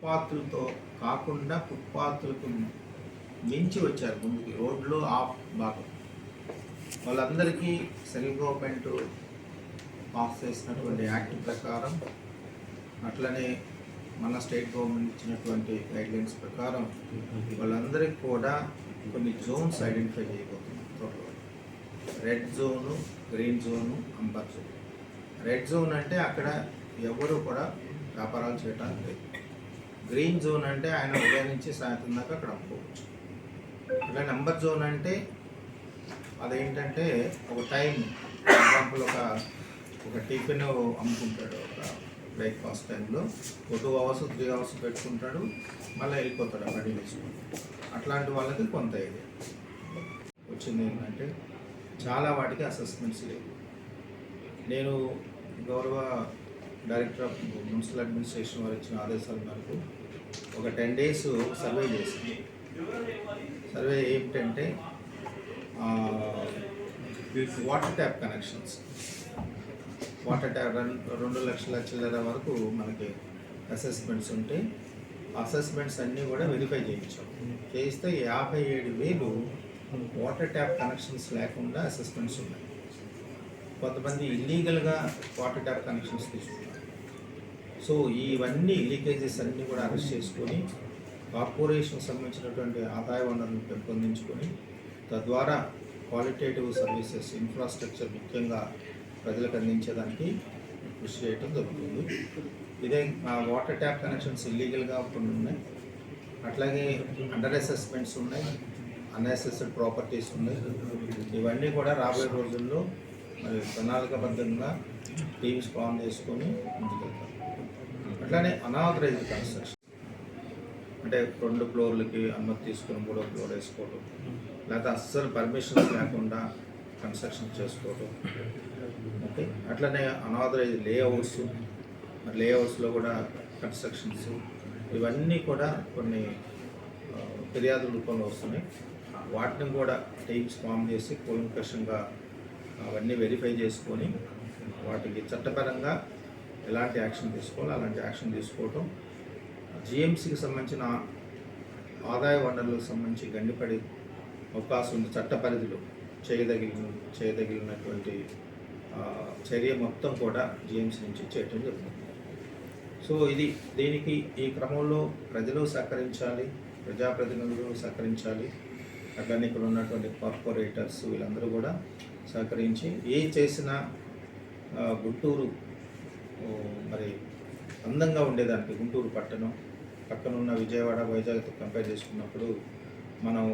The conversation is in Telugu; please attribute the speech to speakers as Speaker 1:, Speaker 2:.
Speaker 1: ఫుట్పాత్లతో కాకుండా ఫుట్పాత్లకు మించి వచ్చారు ముందుకి. రోడ్లో ఆఫ్ భాగం. వాళ్ళందరికీ సెంట్రల్ గవర్నమెంట్ పాస్ చేసినటువంటి యాక్ట్ ప్రకారం అట్లనే మన స్టేట్ గవర్నమెంట్ ఇచ్చినటువంటి గైడ్లైన్స్ ప్రకారం వాళ్ళందరికీ కూడా కొన్ని జోన్స్ ఐడెంటిఫై చేయబోతుంది తోటలో red zone green zone amber zone. Red zone అంటే అక్కడ ఎవరు కూడా వ్యాపారాలు చేయడానికి లేదు. గ్రీన్ జోన్ అంటే ఆయన ఉదయం నుంచి సాయంత్రం దాకా అక్కడ అమ్ముకోవచ్చు అట్లా నెంబర్ జోన్ అంటే అదేంటంటే ఒక టైం ఎగ్జాంపుల్ ఒక ఒక టిఫిన్ అమ్ముకుంటాడు ఒక బ్రేక్ఫాస్ట్ టైంలో ఒక టూ అవర్స్ త్రీ అవర్స్ పెట్టుకుంటాడు మళ్ళీ వెళ్ళిపోతాడు అక్కడికి వేసుకుని అట్లాంటి వాళ్ళకి కొంత ఇది. వచ్చింది ఏంటంటే చాలా వాటికి అసెస్మెంట్స్ లేవు. నేను గౌరవ డైరెక్టర్ ఆఫ్ మున్సిపల్ అడ్మినిస్ట్రేషన్ వారు ఇచ్చిన ఆదేశాల మేరకు ఒక టెన్ డేస్ సర్వే చేసింది సర్వే ఏమిటంటే water tap connections. Water tap రెండు లక్షల చిల్లర వరకు మనకి అసెస్మెంట్స్ ఉంటే అసెస్మెంట్స్ అన్నీ కూడా వెరిఫై చేయించాం. చేయిస్తే యాభై ఏడు వేలు వాటర్ ట్యాప్ కనెక్షన్స్ లేకుండా అసెస్మెంట్స్ ఉన్నాయి. కొంతమంది ఇల్లీగల్గా వాటర్ ట్యాప్ కనెక్షన్స్ తీసుకున్నారు సో ఇవన్నీ లీకేజెస్ అన్నీ కూడా అరెస్ట్ చేసుకొని కార్పొరేషన్ సంబంధించినటువంటి ఆదాయ వనరులను పెంపొందించుకొని తద్వారా క్వాలిటేటివ్ సర్వీసెస్ ఇన్ఫ్రాస్ట్రక్చర్ ముఖ్యంగా ప్రజలకు అందించేదానికి కృషి చేయటం జరుగుతుంది. ఇదే ఆ వాటర్ ట్యాప్ కనెక్షన్స్ ఇల్లీగల్గా కొన్ని ఉన్నాయి. అట్లాగే అండర్ అసెస్మెంట్స్ ఉన్నాయి అన్అసెస్డ్ ప్రాపర్టీస్ ఉన్నాయి. ఇవన్నీ కూడా రాబోయే రోజుల్లో మరి ప్రణాళికబద్ధంగా టీమ్స్ ఫామ్ చేసుకొని ముందుకెళ్తాం అట్లానే అనాథరైజ్డ్ కన్స్ట్రక్షన్ అంటే రెండు ఫ్లోర్లకి అనుమతి తీసుకుని మూడో ఫ్లోర్ వేసుకోవడం లేకపోతే అస్సలు పర్మిషన్స్ లేకుండా కన్స్ట్రక్షన్ చేసుకోవడం ఓకే? అట్లనే అనాథరైజ్ లేఅవుట్స్ మరి లేఅవుట్స్లో కూడా కన్స్ట్రక్షన్స్ ఇవన్నీ కూడా కొన్ని ఫిర్యాదుల రూపంలో వస్తున్నాయి. వాటిని కూడా టైమ్స్ ఫామ్ చేసి కూలంకషంగా అవన్నీ వెరిఫై చేసుకొని వాటికి చట్టపరంగా ఎలాంటి యాక్షన్ తీసుకోవాలో అలాంటి యాక్షన్ తీసుకోవటం. జిఎంసీకి సంబంధించిన ఆదాయ వనరులకు సంబంధించి గండిపడి అవకాశం ఉంది చట్ట పరిధిలో చేయదగిన చేయదగినటువంటి చర్య మొత్తం కూడా జిఎంసీ నుంచి చేయటం జరుగుతుంది. సో ఇది దీనికి ఈ క్రమంలో ప్రజలు సహకరించాలి ప్రజాప్రతినిధులు సహకరించాలి అట్లనే ఇక్కడ ఉన్నటువంటి కార్పొరేటర్స్ వీళ్ళందరూ కూడా సహకరించి ఏ చేసినా గుంటూరు మరి అందంగా ఉండేదానికి గుంటూరు పట్టణం. పక్కనున్న విజయవాడ వైజాగ్తో కంపేర్ చేసుకున్నప్పుడు మనం